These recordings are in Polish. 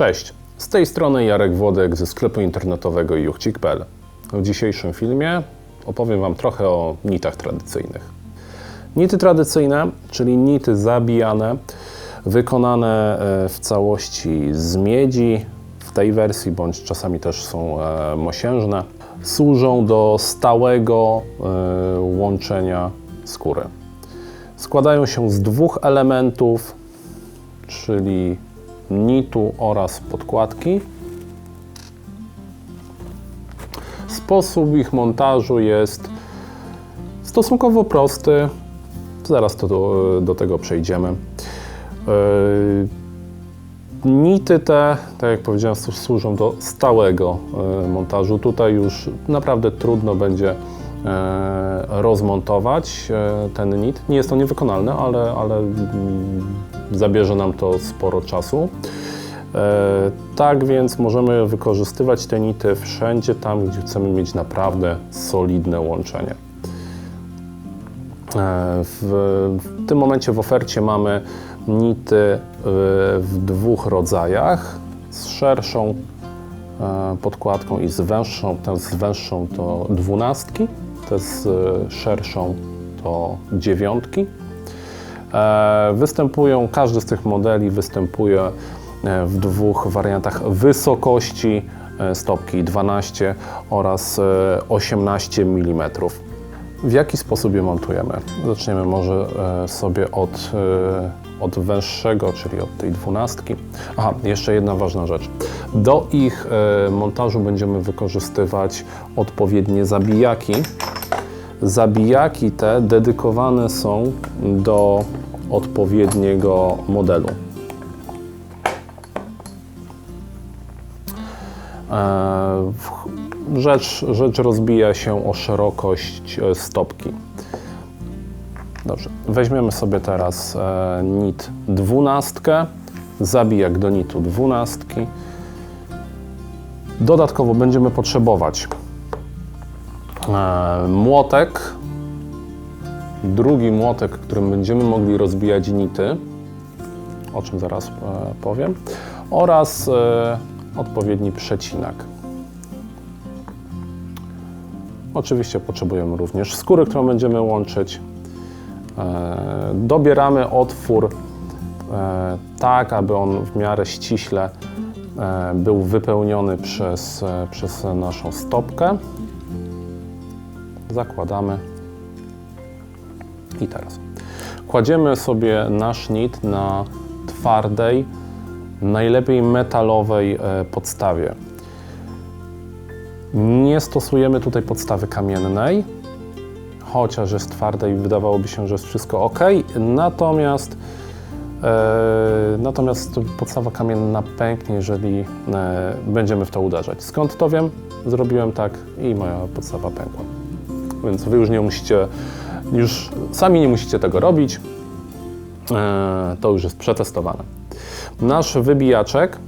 Cześć, z tej strony Jarek Włodek ze sklepu internetowego juchcik.pl. W dzisiejszym filmie opowiem Wam trochę o nitach tradycyjnych. Nity tradycyjne, czyli nity zabijane, wykonane e, w całości z miedzi, w tej wersji, bądź czasami też są e, mosiężne, służą do stałego e, łączenia skóry. Składają się z dwóch elementów, czyli nitu oraz podkładki. Sposób ich montażu jest stosunkowo prosty. Zaraz to do, do tego przejdziemy. Yy, Nity te, tak jak powiedziałem, służą do stałego e, montażu. Tutaj już naprawdę trudno będzie e, rozmontować e, ten nit. Nie jest to niewykonalne, ale, ale mm, zabierze nam to sporo czasu. E, Tak więc możemy wykorzystywać te nity wszędzie tam, gdzie chcemy mieć naprawdę solidne łączenie. E, W, tym momencie w ofercie mamy nity e, w dwóch rodzajach, z szerszą podkładką i z węższą. Te z węższą to dwunastki, te z szerszą to dziewiątki. E, Występują, każdy z tych modeli występuje e, w dwóch wariantach wysokości e, stopki 12 oraz e, 18 mm. W jaki sposób je montujemy? Zaczniemy może sobie od, od węższego, czyli od tej dwunastki. Aha, jeszcze jedna ważna rzecz. Do ich montażu będziemy wykorzystywać odpowiednie zabijaki. Zabijaki te dedykowane są do odpowiedniego modelu. E, Rzecz, rzecz rozbija się o szerokość e, stopki. Dobrze, weźmiemy sobie teraz e, nit dwunastkę, zabijak do nitu dwunastki. Dodatkowo będziemy potrzebować młotek, drugi młotek, którym będziemy mogli rozbijać nity, o czym zaraz e, powiem, oraz e, odpowiedni przecinak. Oczywiście potrzebujemy również skóry, którą będziemy łączyć. E, Dobieramy otwór tak, aby on w miarę ściśle był wypełniony przez, przez naszą stopkę. Zakładamy. I teraz kładziemy sobie nasz nit na twardej, najlepiej metalowej e, podstawie. Nie stosujemy tutaj podstawy kamiennej, chociaż jest twarda i wydawałoby się, że jest wszystko ok. Natomiast, e, natomiast podstawa kamienna pęknie, jeżeli e, będziemy w to uderzać. Skąd to wiem? Zrobiłem tak i moja podstawa pękła. Więc wy już nie musicie, już sami nie musicie tego robić. E, to już jest przetestowane. Nasz wybijaczek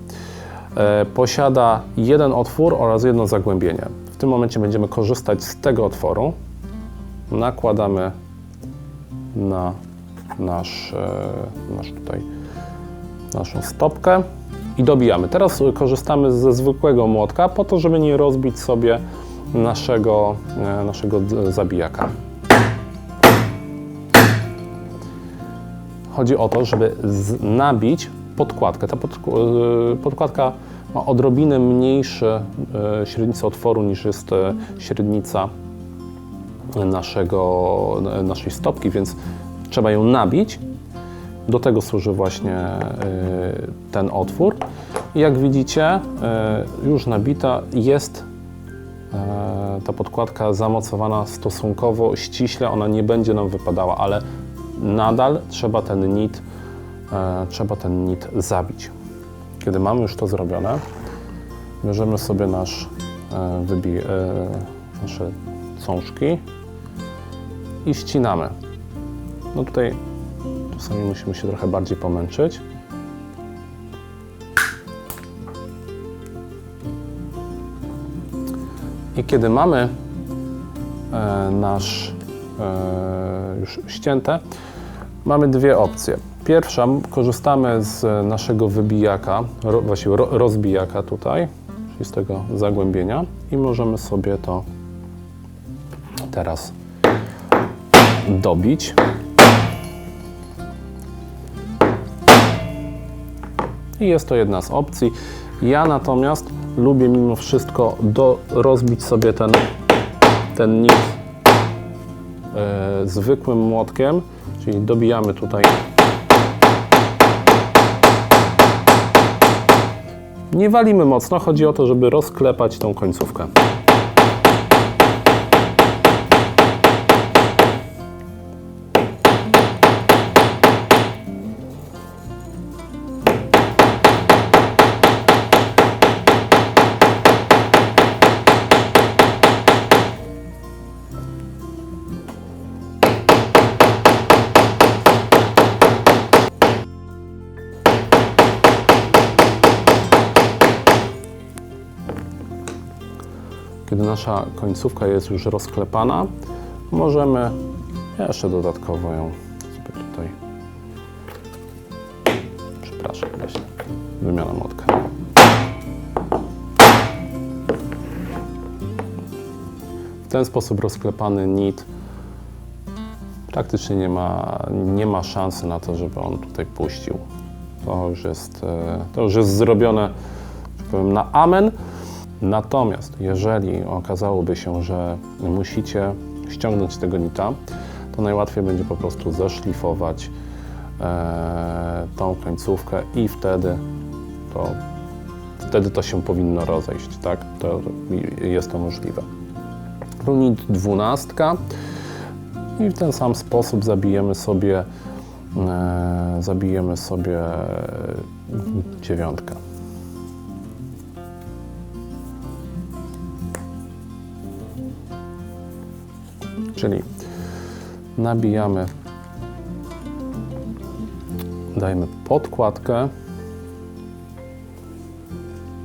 e, posiada jeden otwór oraz jedno zagłębienie. W tym momencie będziemy korzystać z tego otworu. Nakładamy na nasz, e, nasz tutaj, naszą stopkę i dobijamy. Teraz korzystamy ze zwykłego młotka po to, żeby nie rozbić sobie naszego, naszego zabijaka. Chodzi o to, żeby nabić podkładkę. Ta e, podkładka ma odrobinę mniejsze e, średnicę otworu niż jest e, średnica naszego, naszej stopki, więc trzeba ją nabić. Do tego służy właśnie ten otwór. Jak widzicie, już nabita jest ta podkładka zamocowana stosunkowo ściśle, ona nie będzie nam wypadała, ale nadal trzeba ten nit, e, trzeba ten nit zabić. Kiedy mamy już to zrobione, bierzemy sobie nasz, e, e, nasze cążki i ścinamy. No tutaj czasami musimy się trochę bardziej pomęczyć. I kiedy mamy e, nasz e, już ścięte, mamy dwie opcje. Pierwsza, korzystamy z naszego wybijaka, ro, właściwie ro, rozbijaka tutaj, czyli z tego zagłębienia i możemy sobie to teraz dobić. I jest to jedna z opcji. Ja natomiast lubię mimo wszystko do, rozbić sobie ten, ten nit e, zwykłym młotkiem, czyli dobijamy tutaj. Nie walimy mocno, chodzi o to, żeby rozklepać tą końcówkę. Kiedy nasza końcówka jest już rozklepana, możemy jeszcze dodatkowo ją sobie tutaj. Przepraszam, właśnie. Wymiana młotka. W ten sposób rozklepany nit praktycznie nie ma, nie ma szansy na to, żeby on tutaj puścił. To już jest, e, to już jest zrobione tak powiem, na amen. Natomiast jeżeli okazałoby się, że musicie ściągnąć tego nita, to najłatwiej będzie po prostu zaszlifować e, tą końcówkę i wtedy to, wtedy to się powinno rozejść, tak? To jest to możliwe. Runit dwunastka i w ten sam sposób zabijemy sobie e, zabijemy sobie dziewiątkę. Czyli nabijamy, dajemy podkładkę.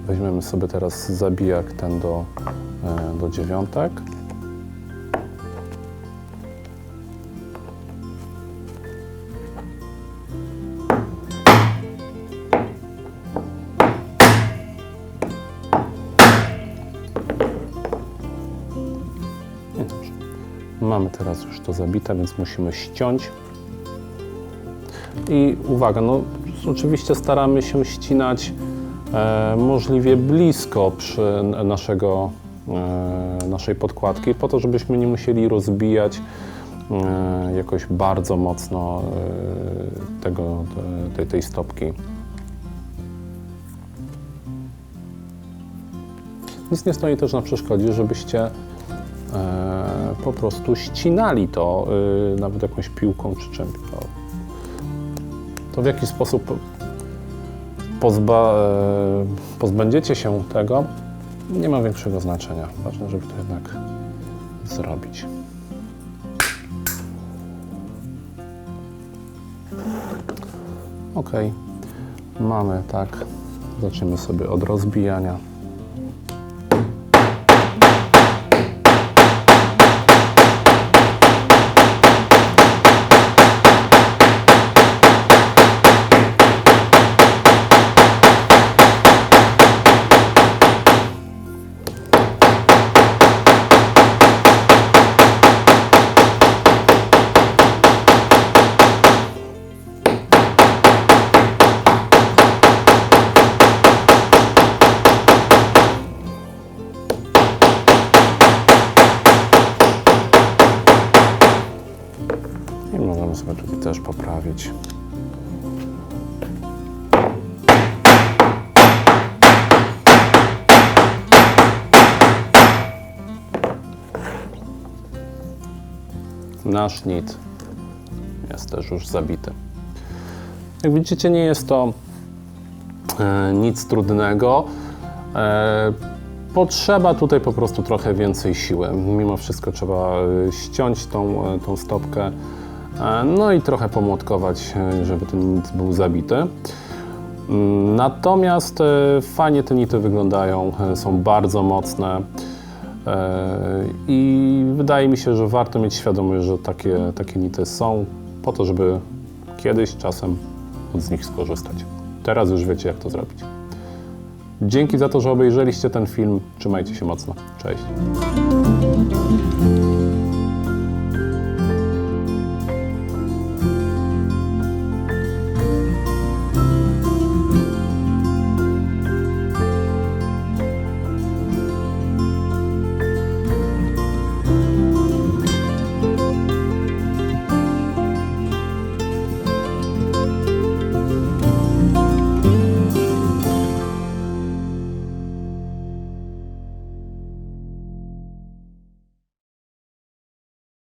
Weźmiemy sobie teraz zabijak ten do, e, do dziewiątek. Mamy teraz już to zabite, więc musimy ściąć. I uwaga, no oczywiście staramy się ścinać e, możliwie blisko przy naszego, e, naszej podkładki, po to, żebyśmy nie musieli rozbijać e, jakoś bardzo mocno e, tego, tej, tej stopki. Nic nie stoi też na przeszkodzie, żebyście e, po prostu ścinali to e, nawet jakąś piłką czy czymś. To, to w jaki sposób pozba, e, pozbędziecie się tego, nie ma większego znaczenia. Ważne, żeby to jednak zrobić. Ok, mamy tak. Zaczniemy sobie od rozbijania. Poprawić. Nasz nit jest też już zabity. Jak widzicie, nie jest to e, nic trudnego. E, potrzeba tutaj po prostu trochę więcej siły. Mimo wszystko trzeba e, ściąć tą, e, tą stopkę, no i trochę pomłotkować, e, żeby ten nic był zabity. Mm, Natomiast e, fajnie te nity wyglądają, e, są bardzo mocne i wydaje mi się, że warto mieć świadomość, że takie, takie nity są po to, żeby kiedyś czasem z nich skorzystać. Teraz już wiecie, jak to zrobić. Dzięki za to, że obejrzeliście ten film. Trzymajcie się mocno. Cześć.